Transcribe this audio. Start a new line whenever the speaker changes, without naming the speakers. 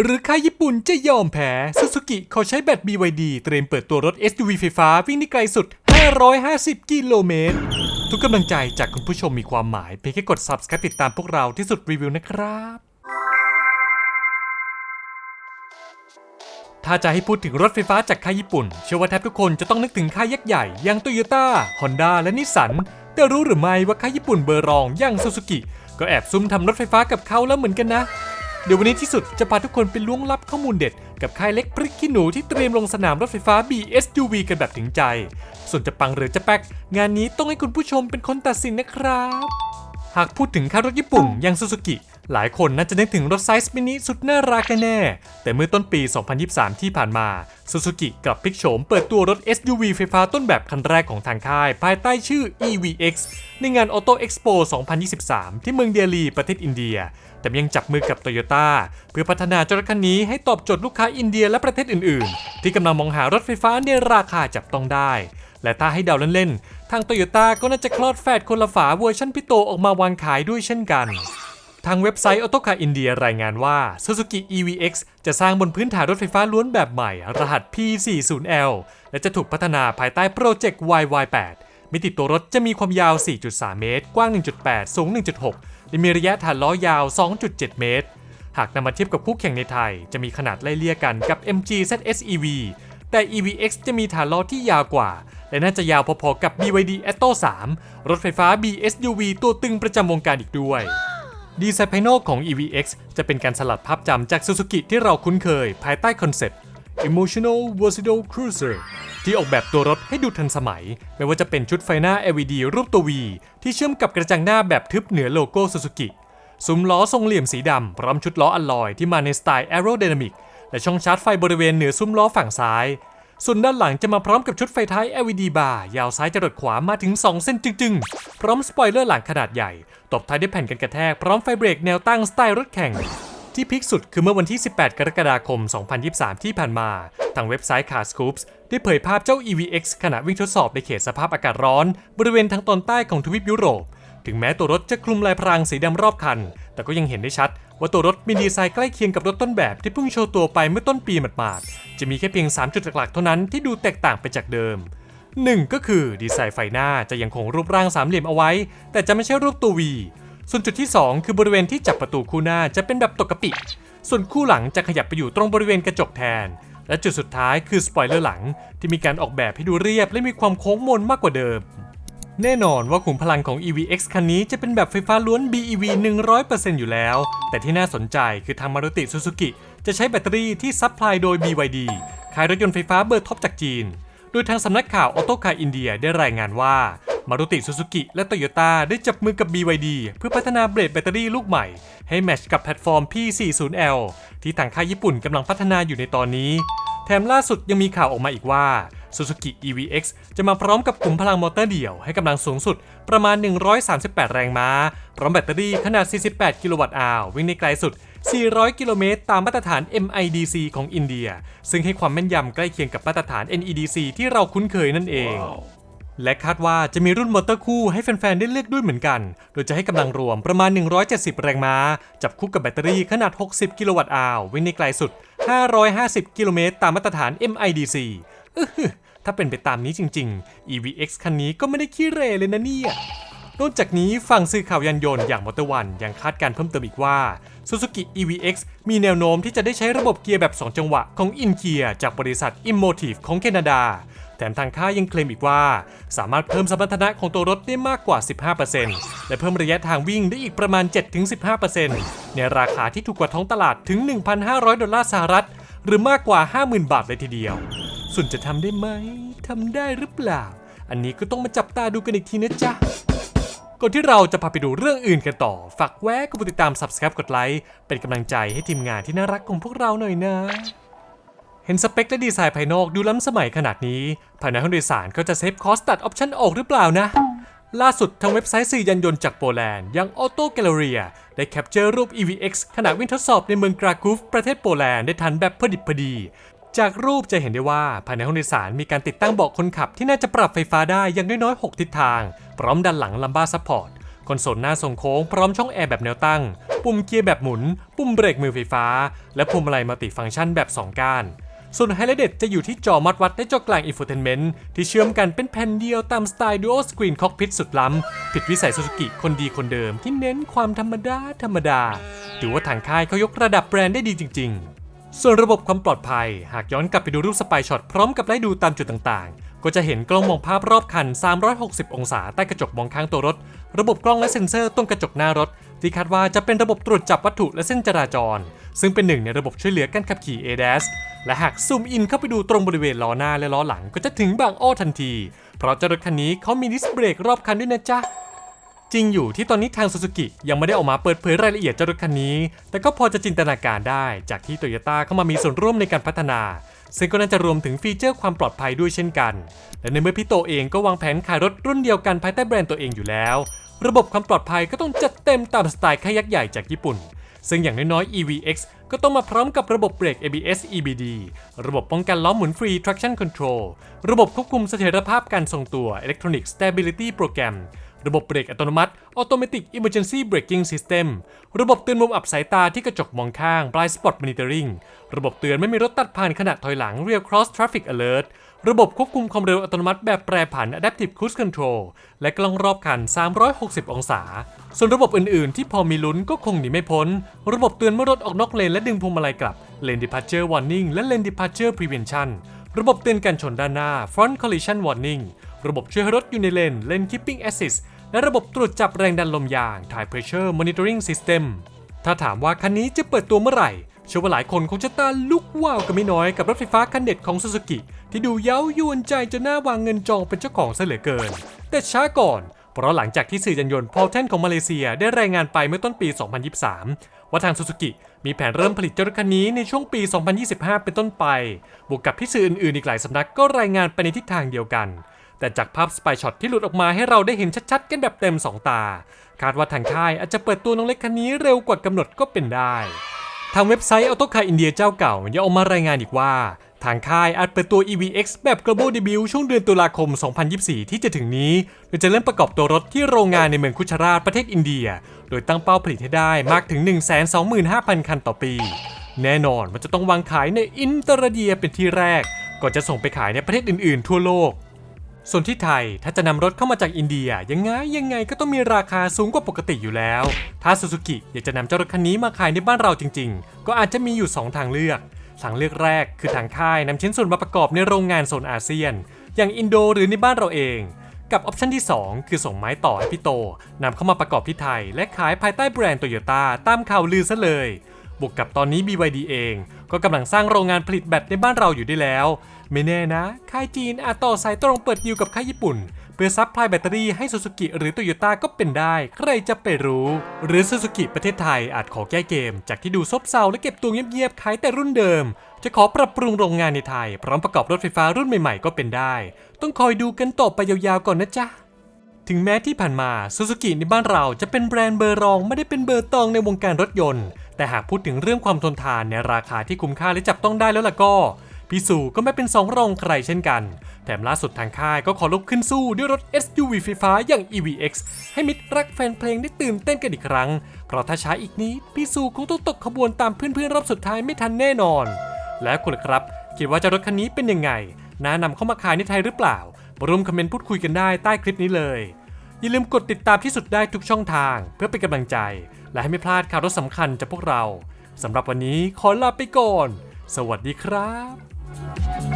หรือค่ายญี่ปุ่นจะยอมแพ้ซูซูกิเขาใช้แบต BYD เตรียมเปิดตัวรถ SUV ไฟฟ้าวิ่งได้ไกลสุด 550 กิโลเมตร ทุกกำลังใจจากคุณผู้ชมมีความหมาย เพียงแค่กด subscribe ติดตามพวกเราที่สุดรีวิวนะครับถ้าจะให้พูดถึงรถไฟฟ้าจากค่ายญี่ปุ่น เชื่อว่าแทบทุกคนจะต้องนึกถึงค่ายยักษ์ใหญ่อย่างโตโยต้าฮอนด้าและนิสสัน แต่รู้หรือไม่ว่าค่ายญี่ปุ่นเบอร์รองอย่างซูซูกิก็แอบซุ่มทำรถไฟฟ้ากับเขาแล้วเหมือนกันนะ เดี๋ยววันนี้ที่สุดจะพาทุกคนไปล้วงลับข้อมูลเด็ด กับค่ายเล็กพริกขี้หนูที่เตรียมลงสนามรถไฟฟ้า BSUV กันแบบถึงใจ ส่วนจะปังหรือจะแป๊ก งานนี้ต้องให้คุณผู้ชมเป็นคนตัดสินนะครับ หากพูดถึงค่ายรถญี่ปุ่นอย่างซูซูกิ หลายคนน่าจะนึกถึงรถไซส์มินิสุดน่ารักแน่แต่เมื่อต้นปี 2023 ที่ผ่านมาซูซูกิกับพิกโฉมเปิดตัวรถ SUV ไฟฟ้าต้นแบบคันแรกของทางค่าย ภายใต้ชื่อ EVX ในงาน Auto Expo 2023 ที่เมืองเดลีประเทศอินเดีย แต่ยังจับมือกับโตโยต้าเพื่อพัฒนาเจ้ารถคันนี้ให้ตอบโจทย์ลูกค้าอินเดียและประเทศอื่น ๆ ที่กำลังมองหารถไฟฟ้าในราคาจับต้องได้ และถ้าให้เดาเล่น ๆ ทางโตโยต้าก็น่าจะคลอดแฝดคนละฝาเวอร์ชันพิโตออกมาวางขายด้วยเช่นกัน ทางเว็บไซต์ Auto Car India รายงานว่า Suzuki EVX จะสร้างบนพื้นฐานรถไฟฟ้าล้วนแบบใหม่ รหัส P40L และจะถูกพัฒนาภายใต้โปรเจกต์ YY8 มิติตัวรถจะมีความยาว 4.3 เมตร กว้าง 1.8 สูง 1.6 และมีระยะฐานล้อยาว 2.7 เมตร หากนำมาเทียบกับคู่แข่งในไทย จะมีขนาดไล่เลี่ยกันกับ MG ZSEV แต่ EVX จะมีฐานล้อที่ยาวกว่า และน่าจะยาวพอๆกับ BYD Atto 3 รถไฟฟ้า BSUV ตัวตึงประจำวงการอีกด้วย ดีไซน์ภายนอกของ EVX จะเป็นการสลัดภาพจำจาก Suzuki ที่เราคุ้นเคย ภายใต้คอนเซปต์ Emotional Versatile Cruiser ที่ออกแบบตัวรถให้ดูทันสมัย ไม่ว่าจะเป็นชุดไฟหน้า LED รูปตัว V ที่เชื่อมกับกระจังหน้าแบบทึบเหนือโลโก้ Suzuki ซุ้มล้อทรงเหลี่ยมสีดำ พร้อมชุดล้ออลลอยที่มาในสไตล์ Aerodynamic และช่องชาร์จไฟบริเวณเหนือซุ้มล้อฝั่งซ้าย ส่วนด้านหลังจะมาพร้อมกับชุดไฟท้าย LED บาร์ยาวซ้ายจรดขวามาถึง 2 เส้นจึงๆ พร้อมสปอยเลอร์หลังขนาดใหญ่ ตบท้ายด้วยแผ่นกันกระแทกพร้อมไฟเบรกแนวตั้งสไตล์รถแข่งที่พีคสุดคือเมื่อวันที่ 18 กรกฎาคม 2023 ที่ผ่านมา ทางเว็บไซต์ Car Scoops ได้เผยภาพเจ้า EVX ขณะวิ่งทดสอบในเขตสภาพอากาศร้อน บริเวณทางตอนใต้ของทวีปยุโรป ถึงแม้ตัวรถจะคลุมลายพรางสีดำรอบคัน แต่ก็ยังเห็นได้ชัด ว่าตัวรถมีดีไซน์ใกล้เคียงกับรถต้นแบบที่เพิ่งโชว์ตัวไปเมื่อต้นปีหมาดๆจะมีแค่เพียง 3 จุดหลักๆเท่านั้นที่ดูแตกต่างไปจากเดิม 1 ก็คือดีไซน์ไฟหน้าจะยังคงรูปร่างสามเหลี่ยมเอาไว้ แต่จะไม่ใช่รูปตัว V ส่วนจุดที่ 2 คือบริเวณที่จับประตูคู่หน้าจะเป็นแบบตกกระปิ ส่วนคู่หลังจะขยับไปอยู่ตรงบริเวณกระจกแทน และจุดสุดท้ายคือสปอยเลอร์หลังที่มีการออกแบบให้ดูเรียบและมีความโค้งมนมากกว่าเดิม แน่นอนว่าขุมพลังของ EVX คันนี้จะเป็นแบบไฟฟ้าล้วน BEV 100%อยู่แล้ว แต่ที่น่าสนใจคือทางมารุติซูซูกิจะใช้แบตเตอรี่ที่ซัพพลายโดย BYD ขายรถยนต์ไฟฟ้าเบอร์ท็อปจากจีน โดยทางสำนักข่าว Auto Car India ได้รายงานว่ามารุติซูซูกิและโตโยต้าได้จับมือกับ BYD เพื่อพัฒนาเบรดแบตเตอรี่ลูกใหม่ ให้แมชกับแพลตฟอร์ม P40L ที่ทางค่ายญี่ปุ่นกำลังพัฒนาอยู่ในตอนนี้ แถมล่าสุดยังมีข่าวออกมาอีกว่า Suzuki EVX จะมาพร้อมกับขุมพลังมอเตอร์เดี่ยวให้กำลังสูงสุดประมาณ 138 แรงม้า พร้อมแบตเตอรี่ขนาด 48 กิโลวัตต์อาววิ่งในไกลสุด 400 กิโลเมตรตามมาตรฐาน MIDC ของอินเดีย ซึ่งให้ความแม่นยำใกล้เคียงกับมาตรฐาน NEDC ที่เราคุ้นเคยนั่นเองและคาดว่าจะมีรุ่นมอเตอร์คู่ให้แฟน ๆ ได้เลือกด้วยเหมือนกัน โดยจะให้กำลังรวมประมาณ 170 แรงม้า จับคู่กับแบตเตอรี่ขนาด 60 กิโลวัตต์อาววิ่งในไกลสุด 550 กิโลเมตรตามมาตรฐาน MIDC อื้อหือ ถ้าเป็นไปตามนี้จริง ๆ EVX คันนี้ก็ไม่ได้ขี้เหรเลยนะเนี่ยนอกจากนี้ฝั่งสื่อข่าวยานยนต์อย่างมอเตอร์วันยังคาดการเพิ่มเติมอีกว่า Suzuki EVX มีแนวโน้มที่จะได้ใช้ระบบเกียร์แบบ 2 จังหวะของ i n k e a จากบริษัท Immotive ของแคนาดา แถมทางค่ายยังเคลมอีกว่า สามารถเพิ่มสมรรถนะของตัวรถได้มากกว่า 15%และเพิ่มระยะทางวิ่งได้อีกประมาณ 7-15%ในราคาที่ถูกกว่าท้องตลาดถึง 1,500 ดอลลาร์สหรัฐ หรือมากกว่า 50,000 บาทเลยทีเดียว ส่วนจะทำได้ไหมทำได้หรือเปล่า อันนี้ก็ต้องมาจับตาดูกันอีกทีนะจ๊ะก่อนที่เราจะพาไปดูเรื่องอื่นกันต่อ ฝากแวะกดติดตาม Subscribe กดไลค์ เป็นกำลังใจให้ทีมงานที่น่ารักของพวกเราหน่อยนะ เห็นสเปคและดีไซน์ภายนอกดูล้ำสมัยขนาดนี้ ภายในห้องโดยสารก็จะเซฟคอสตัดออปชั่นออกหรือเปล่านะล่าสุดทางเว็บไซต์สื่อยันยนต์จากโปแลนด์ยัง Auto Galleria ได้แคปเจอร์รูป EVX ขณะวิ่งทดสอบในเมืองกรากูฟประเทศโปแลนด์ได้ทันแบบพอดิบพอดี จากรูปจะเห็นได้ว่าภายในห้องโดยสารมีการติดตั้งเบาะคนขับที่น่าจะปรับไฟฟ้าได้อย่างน้อยๆ 6 ทิศทาง พร้อมด้านหลังลัมบ้าซัพพอร์ตคอนโซลหน้าทรงโค้งพร้อมช่องแอร์แบบแนวตั้ง ปุ่มเกียร์แบบหมุน ปุ่มเบรกมือไฟฟ้า และพวงมาลัยมัลติฟังก์ชันแบบ 2 ก้าน ส่วนไฮไลท์เด็ดจะอยู่ที่จอมัดวัดและจอกลางอินโฟเทนเมนต์ที่เชื่อมกันเป็นแผ่นเดียวตามสไตล์ Dual Screen Cockpit สุดล้ำ ผิดวิสัยซูซูกิคนดีคนเดิมที่เน้นความธรรมดาธรรมดาถือว่าทางค่ายเขายกระดับแบรนด์ได้ดีจริง ๆ ส่วนระบบความปลอดภัย หากย้อนกลับไปดูรูปสปายช็อตพร้อมกับไล่ดูตามจุดต่างๆ ก็จะเห็นกล้องมองภาพรอบคัน 360 องศาใต้กระจกมองข้างตัวรถ ระบบกล้องและเซ็นเซอร์ตรงกระจกหน้ารถ ที่คาดว่าจะเป็นระบบตรวจจับวัตถุและเส้นจราจร ซึ่งเป็นหนึ่งในระบบช่วยเหลือการขับขี่ ADAS และหากซูมอินเข้าไปดูตรงบริเวณล้อหน้าและล้อหลังก็จะถึงบางอ้อทันที เพราะเจ้ารถคันนี้เขามีดิสเบรกรอบคันด้วยนะจ๊ะ จริงอยู่ที่ตอนนี้ทางซูซูกิยังไม่ได้ออกมาเปิดเผยรายละเอียดเจ้ารถคันนี้ แต่ก็พอจะจินตนาการได้จากที่โตโยต้าเข้ามามีส่วนร่วมในการพัฒนา ซึ่งก็น่าจะรวมถึงฟีเจอร์ความปลอดภัยด้วยเช่นกัน และในเมื่อพี่โตเองก็วางแผนขายรถรุ่นเดียวกันภายใต้แบรนด์ตัวเองอยู่แล้ว ระบบความปลอดภัยก็ต้องจัดเต็มตามสไตล์ค่ายยักษ์ใหญ่จากญี่ปุ่น ซึ่งอย่างน้อยๆ EVX ก็ต้องมาพร้อมกับระบบเบรก ABS EBD ระบบป้องกันล้อหมุนฟรี traction control ระบบควบคุมเสถียรภาพการทรงตัว electronic stability program ระบบเบรกอัตโนมัติ Automatic Emergency Braking System ระบบเตือนมุมอับสายตาที่กระจกมองข้าง Blind Spot Monitoring ระบบเตือนไม่มีรถตัดผ่านขณะถอยหลัง Real Cross Traffic Alert ระบบควบคุมความเร็วอัตโนมัติแบบแปรผัน Adaptive Cruise Control และกล้องรอบคัน 360 องศา ส่วนระบบอื่นๆ ที่พอมีลุ้นก็คงหนีไม่พ้น ระบบเตือนเมื่อรถออกนอกเลนและดึงพวงมาลัยกลับ Lane Departure Warning และ Lane Departure Prevention ระบบเตือนการชนด้านหน้า Front Collision Warning ระบบช่วยรถอยู่ในเลน Lane Keeping Assist และระบบตรวจจับแรงดันลมยาง Tire Pressure Monitoring System ถ้าถามว่าคันนี้จะเปิดตัวเมื่อไหร่เชื่อว่าหลายคนคงจะตาลุกว้าวกันไม่น้อยกับรถไฟฟ้าคันเด็ดของ Suzuki ที่ดูเย้ายวนใจจนน่าวางเงินจองเป็นเจ้าของซะเหลือเกิน แต่ช้าก่อนเพราะหลังจากที่สื่อยันยนต์พอลเทนของมาเลเซียได้รายงานไปเมื่อต้นปี 2023 ว่าทาง Suzuki มีแผนเริ่มผลิตเจ้ารถคันนี้ในช่วงปี 2025 เป็นต้นไป บวกกับที่สื่ออื่นๆ อีกหลายสำนักก็รายงานไปในทิศทางเดียวกัน แต่จากภาพสปายช็อตที่หลุดออกมาให้เราได้เห็นชัดๆ กันแบบเต็ม 2 ตา คาดว่าทางค่ายอาจจะเปิดตัวน้องเล็กคันนี้เร็วกว่ากำหนดก็เป็นได้ ทางเว็บไซต์ Auto Car India เจ้าเก่ายังออกมารายงานอีกว่า ทางค่ายอาจเปิดตัว EVX แบบ Global Debut ช่วงเดือนตุลาคม 2024 ที่จะถึงนี้โดยจะเริ่มประกอบตัวรถที่โรงงานในเมืองคุชราชประเทศอินเดีย โดยตั้งเป้าผลิตให้ได้มากถึง 125,000 คันต่อปี แน่นอนว่าจะต้องวางขายในอินเตอร์เดียเป็นที่แรกก่อนจะส่งไปขายในประเทศอื่นๆ ทั่วโลก ส่วนที่ไทยถ้าจะนำรถเข้ามาจากอินเดีย ยังไงยังไงก็ต้องมีราคาสูงกว่าปกติอยู่แล้ว ถ้าซูซูกิอยากจะนำเจ้ารถคันนี้มาขายในบ้านเราจริง ๆ ก็อาจจะมีอยู่ 2 ทางเลือก ทางเลือกแรกคือทางค่ายนำชิ้นส่วนมาประกอบในโรงงานโซนอาเซียน อย่างอินโดหรือในบ้านเราเอง กับออปชันที่ 2 คือส่งไม้ต่อให้พี่โตนำเข้ามาประกอบที่ไทย และขายภายใต้แบรนด์โตโยต้าตามข่าวลือซะเลย บวกกับตอนนี้ BYD เอง ก็กำลังสร้างโรงงานผลิตแบตในบ้านเราอยู่ได้แล้ว ไม่แน่นะ ค่ายจีนอาจต่อสายตรงเปิดดีลกับค่ายญี่ปุ่น เพื่อซัพพลายแบตเตอรี่ให้ซูซูกิหรือโตโยต้าก็เป็นได้ ใครจะไปรู้ หรือซูซูกิประเทศไทยอาจขอแก้เกม จากที่ดูซบเซาและเก็บตัวเงียบๆขายแต่รุ่นเดิม จะขอปรับปรุงโรงงานในไทย พร้อมประกอบรถไฟฟ้ารุ่นใหม่ๆ ก็เป็นได้ ต้องคอยดูกันต่อไปยาวๆก่อนนะจ๊ะถึงแม้ที่ผ่านมาซูซูกิในบ้านเราจะเป็นแบรนด์เบอร์รองไม่ได้เป็นเบอร์ตองในวงการรถยนต์ แต่หากพูดถึงเรื่องความทนทานในราคาที่คุ้มค่าและจับต้องได้แล้วล่ะก็พี่สูก็ไม่เป็นสองรองใครเช่นกัน แถมล่าสุดทางค่ายก็ขอลุกขึ้นสู้ด้วยรถ SUV ไฟฟ้าอย่าง EVX ให้มิตรรักแฟนเพลงได้ตื่นเต้นกันอีกครั้ง เพราะถ้าช้าอีกนิดพี่สูคงต้องตกขบวนตามเพื่อนๆรอบสุดท้ายไม่ทันแน่นอน และคุณล่ะครับ คิดว่าจะรถคันนี้เป็นยังไงน่านำเข้ามาขายในไทยหรือเปล่า มาร่วมคอมเมนต์พูดคุยกันได้ใต้คลิปนี้เลย อย่าลืมกดติดตามที่สุดได้ทุกช่องทาง เพื่อเป็นกำลังใจ และให้ไม่พลาดข่าวรถสำคัญจากพวกเราสำหรับวันนี้ขอลาไปก่อน สวัสดีครับ